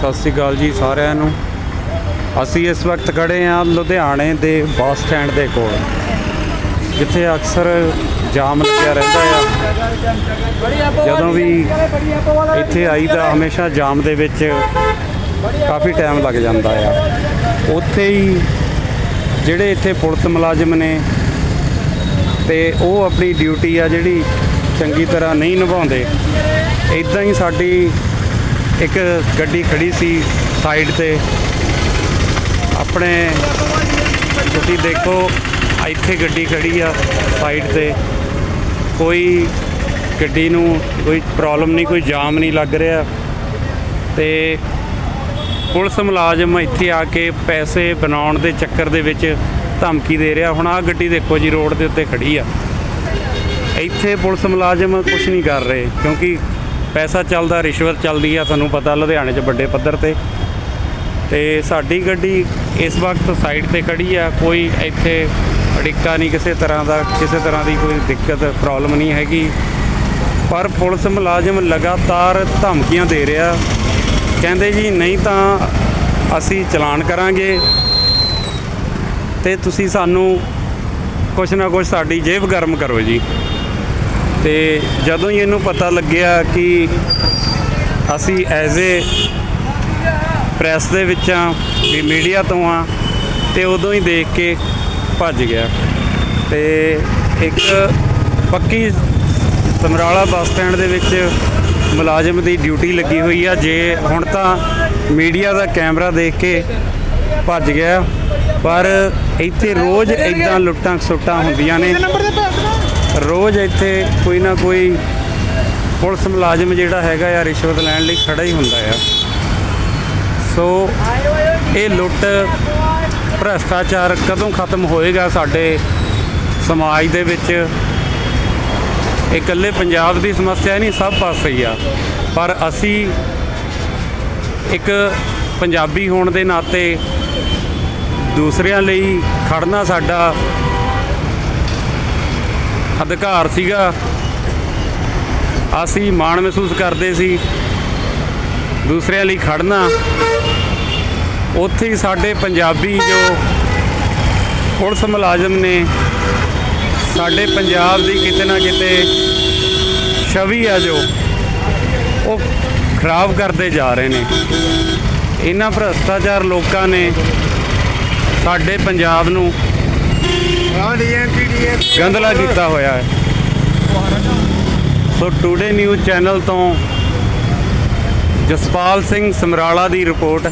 ਸਤਿ ਸ੍ਰੀ ਅਕਾਲ ਜੀ ਸਾਰਿਆਂ ਨੂੰ। ਅਸੀਂ ਇਸ ਵਕਤ ਖੜੇ ਹਾਂ ਲੁਧਿਆਣੇ ਦੇ ਬੱਸ ਸਟੈਂਡ ਦੇ ਕੋਲ, ਜਿੱਥੇ ਅਕਸਰ ਜਾਮ ਲੱਗਿਆ ਰਹਿੰਦਾ ਆ। ਜਦੋਂ ਵੀ ਇੱਥੇ ਆਈਦਾ, ਹਮੇਸ਼ਾ ਜਾਮ ਦੇ ਵਿੱਚ ਕਾਫੀ ਟਾਈਮ ਲੱਗ ਜਾਂਦਾ ਆ। ਉੱਥੇ ਹੀ ਜਿਹੜੇ ਇੱਥੇ ਪੁਲਿਸ ਮੁਲਾਜ਼ਮ ਨੇ ਤੇ ਉਹ ਆਪਣੀ ਡਿਊਟੀ ਆ ਜਿਹੜੀ ਚੰਗੀ ਤਰ੍ਹਾਂ ਨਹੀਂ ਨਿਭਾਉਂਦੇ ਇਦਾਂ ਹੀ ਸਾਡੀ ਇੱਕ ਗੱਡੀ ਖੜੀ ਸੀ ਸਾਈਡ ਤੇ। ਆਪਣੇ ਤੁਸੀਂ ਦੇਖੋ, ਇੱਥੇ ਗੱਡੀ ਖੜੀ ਆ ਸਾਈਡ ਤੇ। ਕੋਈ ਗੱਡੀ ਨੂੰ ਕੋਈ ਪ੍ਰੋਬਲਮ ਨਹੀਂ, ਕੋਈ ਜਾਮ ਨਹੀਂ ਲੱਗ ਰਿਹਾ। ਤੇ ਪੁਲਿਸ ਮੁਲਾਜ਼ਮ ਇੱਥੇ ਆ ਕੇ ਪੈਸੇ ਬਣਾਉਣ ਦੇ ਚੱਕਰ ਦੇ ਵਿੱਚ ਧਮਕੀ ਦੇ ਰਿਹਾ। ਹੁਣ ਆਹ ਗੱਡੀ ਦੇਖੋ ਜੀ, ਰੋਡ ਦੇ ਉੱਤੇ ਖੜੀ ਆ। ਇੱਥੇ ਪੁਲਿਸ ਮੁਲਾਜ਼ਮ ਕੁਝ ਨਹੀਂ ਕਰ ਰਹੇ, ਕਿਉਂਕਿ ਪੈਸਾ ਚੱਲਦਾ, ਰਿਸ਼ਵਤ ਚੱਲਦੀ ਆ ਸਾਨੂੰ ਪਤਾ ਲੁਧਿਆਣੇ 'ਚ ਵੱਡੇ ਪੱਧਰ ਤੇ। ਤੇ ਸਾਡੀ ਗੱਡੀ ਇਸ ਵਕਤ ਸਾਈਡ ਤੇ ਖੜੀ ਆ, ਕੋਈ ਇੱਥੇ ਅੜਿੱਕਾ ਨਹੀਂ ਕਿਸੇ ਤਰ੍ਹਾਂ ਦਾ, ਕਿਸੇ ਤਰ੍ਹਾਂ ਦੀ ਕੋਈ ਦਿੱਕਤ, ਪ੍ਰੋਬਲਮ ਨਹੀਂ ਹੈਗੀ। ਪਰ ਪੁਲਿਸ ਮੁਲਾਜ਼ਮ ਲਗਾਤਾਰ ਧਮਕੀਆਂ ਦੇ ਰਿਹਾ। ਕਹਿੰਦੇ ਜੀ, ਨਹੀਂ ਤਾਂ ਅਸੀਂ ਚਲਾਨ ਕਰਾਂਗੇ ਤੇ ਤੁਸੀਂ ਸਾਨੂੰ ਕੁਛ ਨਾ ਕੁਛ ਸਾਡੀ ਜੇਬ ਗਰਮ ਕਰੋ ਜੀ। ਤੇ ਜਦੋਂ ਹੀ ਇਹਨੂੰ ਪਤਾ ਲੱਗਿਆ ਕਿ ਅਸੀਂ ਐਜ਼ ਏ ਪ੍ਰੈਸ ਦੇ ਵਿੱਚ ਆ ਵੀ ਮੀਡੀਆ ਤੋਂ ਆ ਤੇ ਉਦੋਂ ਹੀ ਦੇਖ ਕੇ ਭੱਜ ਗਿਆ। ਤੇ ਇੱਕ ਪੱਕੀ ਸਮਰਾਲਾ ਬੱਸ ਸਟੈਂਡ ਦੇ ਵਿੱਚ ਮੁਲਾਜ਼ਮ ਦੀ ਡਿਊਟੀ ਲੱਗੀ ਹੋਈ ਆ। ਜੇ ਹੁਣ ਤਾਂ ਮੀਡੀਆ ਦਾ ਕੈਮਰਾ ਦੇਖ ਕੇ ਭੱਜ ਗਿਆ, ਪਰ ਇੱਥੇ ਰੋਜ਼ ਇਦਾਂ ਲੁੱਟਾਂ ਖਸੁੱਟਾਂ ਹੁੰਦੀਆਂ ਨੇ। ਰੋਜ਼ ਇੱਥੇ ਕੋਈ ਨਾ ਕੋਈ ਪੁਲਿਸ ਮੁਲਾਜ਼ਮ ਜਿਹੜਾ ਹੈਗਾ ਆ ਰਿਸ਼ਵਤ ਲੈਣ ਲਈ ਖੜਾ ਹੀ ਹੁੰਦਾ ਆ। ਸੋ ਇਹ ਲੁੱਟ, ਭ੍ਰਸ਼ਟਾਚਾਰ ਕਦੋਂ ਖਤਮ ਹੋਏਗਾ ਸਾਡੇ ਸਮਾਜ ਦੇ ਵਿੱਚ? ਇਹ ਇਕੱਲੇ ਪੰਜਾਬ ਦੀ ਸਮੱਸਿਆ ਨਹੀਂ, ਸਭ ਪਾਸੇ ਹੀ ਆ। ਪਰ ਅਸੀਂ ਇੱਕ ਪੰਜਾਬੀ ਹੋਣ ਦੇ ਨਾਤੇ ਦੂਸਰਿਆਂ ਲਈ ਖੜਨਾ ਸਾਡਾ ਅਧਿਕਾਰ ਸੀਗਾ। ਅਸੀਂ ਮਾਣ ਮਹਿਸੂਸ ਕਰਦੇ ਸੀ। ਦੂਸਰਿਆਂ ਲਈ ਖੜਨਾ। ਉੱਥੇ ਹੀ ਸਾਡੇ ਪੰਜਾਬੀ ਜੋ ਪੁਲਿਸ ਮੁਲਾਜ਼ਮ ਨੇ, ਸਾਡੇ ਪੰਜਾਬ ਦੀ ਕਿਤੇ ਨਾ ਕਿਤੇ ਛਵੀ ਆ ਜੋ, ਉਹ ਖਰਾਬ ਕਰਦੇ ਜਾ ਰਹੇ ਨੇ। ਇਹਨਾਂ ਭ੍ਰਸ਼ਟਾਚਾਰ ਲੋਕਾਂ ਨੇ ਸਾਡੇ ਪੰਜਾਬ ਨੂੰ ਗੰਦਲਾ ਕੀਤਾ ਹੋਇਆ ਹੈ। ਸੋ ਟੂਡੇ ਨਿਊਜ਼ ਚੈਨਲ ਤੋਂ ਜਸਪਾਲ ਸਿੰਘ ਸਮਰਾਲਾ ਦੀ ਰਿਪੋਰਟ।